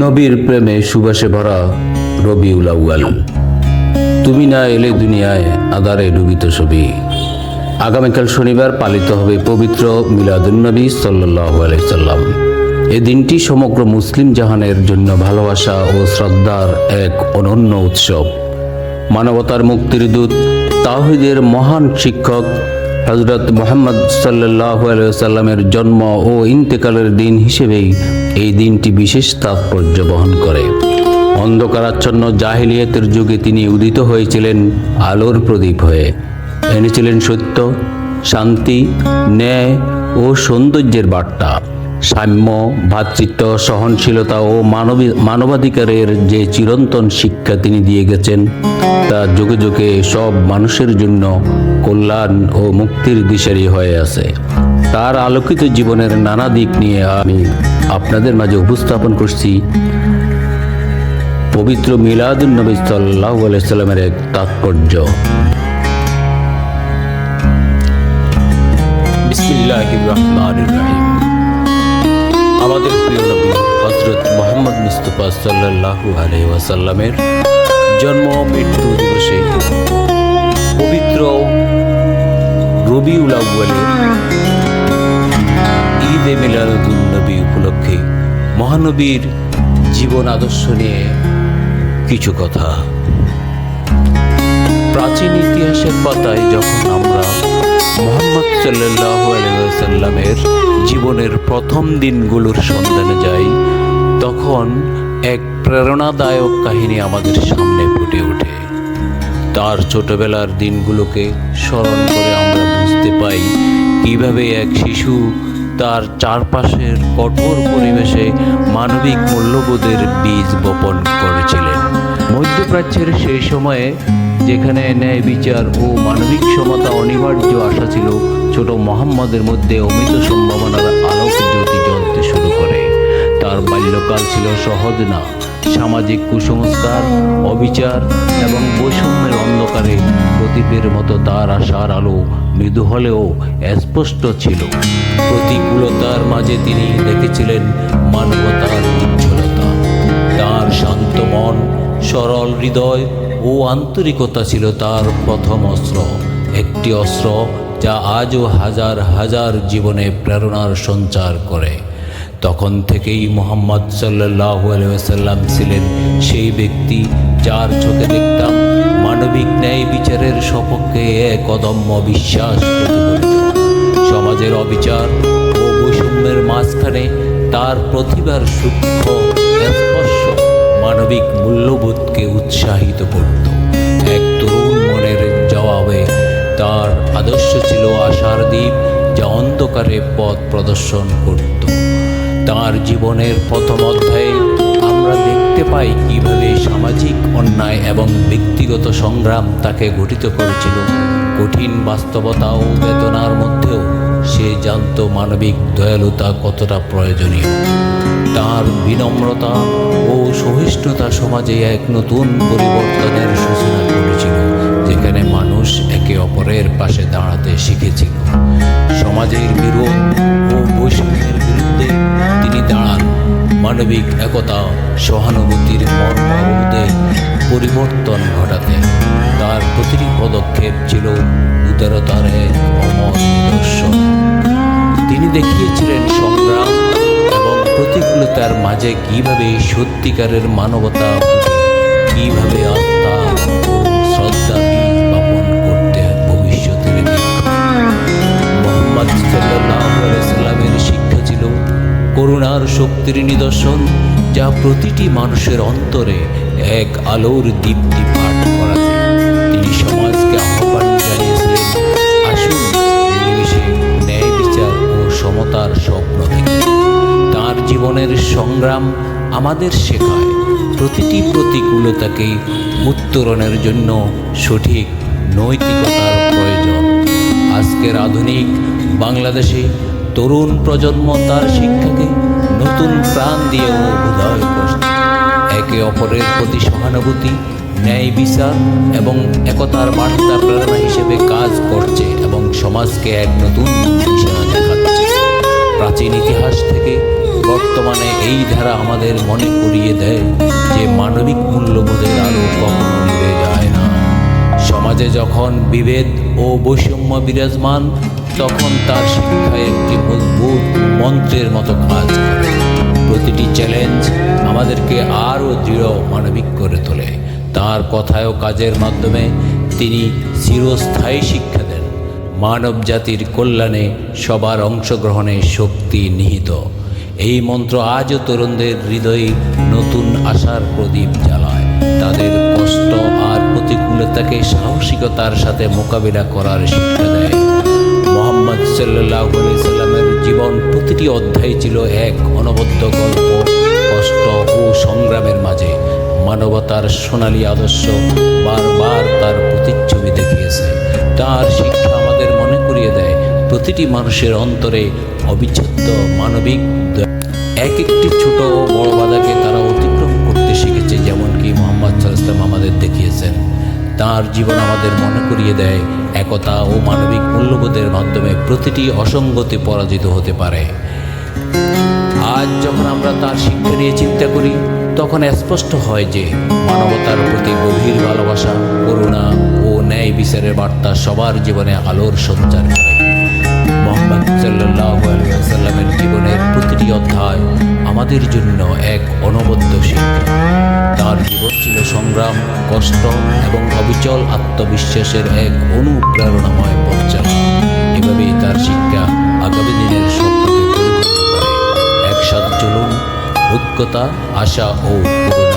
নবীর প্রেমে সুবাসে ভরা রবিউল আউয়াল। তুমি না এলে দুনিয়ায় আদারে ডুবিত ছবি। আগামীকাল শনিবার পালিত হবে পবিত্র মিলাদুন্নবী সাল্লাহ আলাইসাল্লাম এ দিনটি সমগ্র মুসলিম জাহানের জন্য ভালোবাসা ও শ্রদ্ধার এক অনন্য উৎসব। মানবতার মুক্তির দূত তাহিদের মহান শিক্ষক হজরত মোহাম্মদ সাল্লাহ সাল্লামের জন্ম ও ইন্তেকালের দিন হিসেবেই এই দিনটি বিশেষ তাৎপর্য বহন করে। অন্ধকারাচ্ছন্ন জাহিলিয়াতের যুগে তিনি উদিত হয়েছিলেন আলোর প্রদীপ হয়ে। এনেছিলেন সত্য, শান্তি, ন্যায় ও সৌন্দর্যের বার্তা। সাম্য ভ্রাতৃত্ব সহনশীলতা ও মানবী, মানবাধিকারের যে চিরন্তন শিক্ষা তিনি দিয়ে গেছেন, তা যুগে যুগে সব মানুষের জন্য কল্যাণ ও মুক্তির দিশারি হয়ে আছে। তার আলোকিত জীবনের নানা দিক নিয়ে আমি আপনাদের মাঝে উপস্থাপন করছি। পবিত্র মিলাদুল নবী সাল্লাহ সাল্লামের এক তাৎপর্য। বিসমিল্লাহির রহমানির রহিম। আমাদের প্রিয় নবী হজরত মোহাম্মদ মুস্তফা আলাইহি ওয়াসাল্লামের জন্ম মৃত্যু দিবসে পবিত্র রবিউল আউয়ালের ঈদে মিলাদুল নবী উপলক্ষে মহানবীর জীবন আদর্শ নিয়ে কিছু কথা। প্রাচীন ইতিহাসের পাতায় যখন আমরা মোহাম্মদ সাল্লাহ আলাইসাল্লামের জীবনের প্রথম দিনগুলোর সন্ধানে যাই, তখন এক প্রেরণাদায়ক কাহিনী আমাদের সামনে ফুটে ওঠে। তার ছোটবেলার দিনগুলোকে স্মরণ করে আমরা বুঝতে পাই কীভাবে এক শিশু তার চারপাশের কঠোর পরিবেশে মানবিক মূল্যবোধের বীজ বপন করেছিলেন। মধ্যপ্রাচ্যের সেই সময়ে যেখানে ন্যায় বিচার ও মানবিক সমতা অনিবার্য আশা ছিল, ছোট মোহাম্মদের মধ্যে অমিত সম্ভাবনার আলোক জ্যোতি জ্বলতে শুরু করে। তার বাল্যকাল ছিল সহজ না সামাজিক কুসংস্কার, অবিচার এবং বৈষম্যের অন্ধকারে প্রদীপের মতো তার আশার আলো মৃদু হলেও স্পষ্ট ছিল। প্রতিকূলতার মাঝে তিনি দেখেছিলেন মানবতার উজ্জ্বলতা। তার শান্ত মন, সরল হৃদয় ও আন্তরিকতা ছিল তার প্রথম অস্ত্র। একটি অস্ত্র যা আজও হাজার হাজার জীবনে প্রেরণার সঞ্চার করে। তখন থেকেই মোহাম্মদ সাল্লাহ আলাইসাল্লাম ছিলেন সেই ব্যক্তি যার চোখে দেখতাম মানবিক ন্যায় বিচারের সপক্ষে এক অদম্য বিশ্বাস সমাজের অবিচার ও বৈষম্যের মাঝখানে তার প্রতিভার সূক্ষ্ম মানবিক মূল্যবোধকে উৎসাহিত করত। এক তরুণ মনের জবাবে তার আদর্শ ছিল আশার দ্বীপ যা অন্ধকারে পথ প্রদর্শন করত। তার জীবনের প্রথম অধ্যায়ে আমরা দেখতে পাই কীভাবে সামাজিক অন্যায় এবং ব্যক্তিগত সংগ্রাম তাকে গঠিত করেছিল। কঠিন বাস্তবতা ও বেদনার মধ্যেও সে জানত মানবিক দয়ালুতা কতটা প্রয়োজনীয়। তার বিনম্রতা ও সহিষ্ণুতা সমাজে এক নতুন পরিবর্তনের সূচনা করেছিল, যেখানে মানুষ একে অপরের পাশে দাঁড়াতে সহানুভূতির মর্মবোধে পরিবর্তন ঘটাতে। তার প্রতিটি পদক্ষেপ ছিল উদারতার তিনি দেখিয়েছিলেন সংগ্রাম এবং প্রতিকূলতার মাঝে কীভাবে সত্যিকারের মানবতা কীভাবে আস্থা ও শ্রদ্ধা বীজ করতে ভবিষ্যতের মোহাম্মদ ইসলামের শিক্ষা ছিল করুণার শক্তির নিদর্শন যা প্রতিটি মানুষের অন্তরে এক আলোর দীপ্তি পাঠ করাতে। তিনি সমাজকে আহ্বান জানিয়েছিলেন, আসুন মিলেমিশে ন্যায় বিচার ও সমতার স্বপ্ন দেখি। তার জীবনের সংগ্রাম আমাদের শেখায়। প্রতিটি প্রতিকূলতাকে উত্তরণের জন্য সঠিক নৈতিকতার প্রয়োজন। আজকের আধুনিক বাংলাদেশে তরুণ প্রজন্ম তার শিক্ষাকে নতুন প্রাণ দিয়েও বোধয় করছে একে অপরের প্রতি সহানুভূতি, ন্যায় বিচার এবং একতার বার্তা প্রেরণা হিসেবে কাজ করছে এবং সমাজকে এক নতুন দেখাচ্ছে। প্রাচীন ইতিহাস থেকে বর্তমানে এই ধারা আমাদের মনে করিয়ে দেয় যে মানবিক মূল্যবোধের আলো কখনো নিভে যায় না। সমাজে যখন বিভেদ ও বৈষম্য বিরাজমান, তখন তার শিক্ষায় একটি মজবুত মন্ত্রের মতো কাজ করে। প্রতিটি চ্যালেঞ্জ আমাদেরকে আরও দৃঢ় মানবিক করে তোলে। তার কথায় ও কাজের মাধ্যমে তিনি চিরস্থায়ী শিক্ষা দেন। মানব জাতির কল্যাণে সবার অংশগ্রহণে শক্তি নিহিত। এই মন্ত্র আজও তরুণদের হৃদয়ে নতুন আশার প্রদীপ জ্বালায়। তাদের কষ্ট আর প্রতিকূলতাকে সাহসিকতার সাথে মোকাবিলা করার শিক্ষা দেয়। মোহাম্মদ সাল্লাহ জীবন। প্রতিটি অধ্যায় ছিল এক অনবদ্য গল্প, কষ্ট ও সংগ্রামের মাঝে। মানবতার সোনালী আদর্শ বারবার তার প্রতিচ্ছবি দেখিয়েছে। তার শিক্ষা আমাদের মনে করিয়ে দেয়, প্রতিটি মানুষের অন্তরে অবিচ্ছেদ্য মানবিক এক একটি ছোট ও বড় বাধাকে তারা অতিক্রম করতে শিখেছে যেমন কি মোহাম্মদ সাল্লাম আমাদের দেখিয়েছেন। তার জীবন আমাদের মনে করিয়ে দেয় একতা ও মানবিক মূল্যবোধের মাধ্যমে প্রতিটি অসঙ্গতি পরাজিত হতে পারে। আজ যখন আমরা তার শিক্ষা নিয়ে চিন্তা করি, তখন স্পষ্ট হয় যে মানবতার প্রতি গভীর ভালোবাসা, করুণা ও ন্যায় বিচারের বার্তা সবার জীবনে আলোর সঞ্চার করে। মোহাম্মদ সাল্লাহ সাল্লামের জীবনের প্রতিটি অধ্যায় আমাদের জন্য এক অনবদ্য শিক্ষা। তার জীবন ছিল সংগ্রাম, কষ্ট এবং অবিচল আত্মবিশ্বাসের এক অনুপ্রেরণাময় পর্যায় এভাবেই তার শিক্ষা আগামী দিনের স্বপ্নকে একসাথে চলুন ঐক্যতা আশা ও করুণা